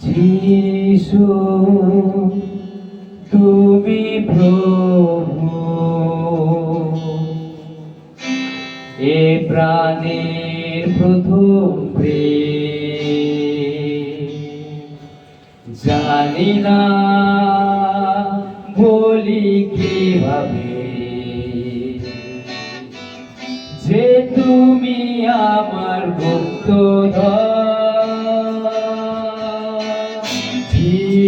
যিশু তুমি প্রভু। এ প্রাণের প্রথম জানি না বলি কীভাবে যে তুমি আমার গুপ্ত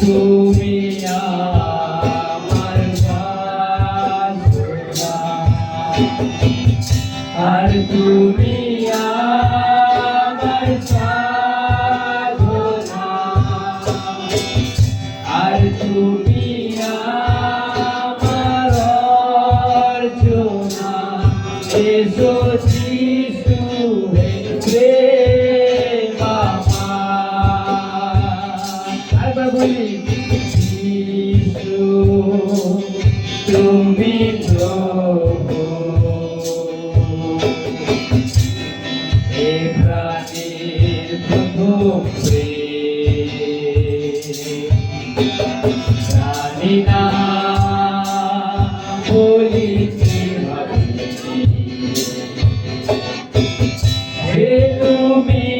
আর তুমি আমার সাধনা আর তুমি আমার অর্চনা। এসো তুমি এ প্রাণের প্রথম জানি না বলি তুমি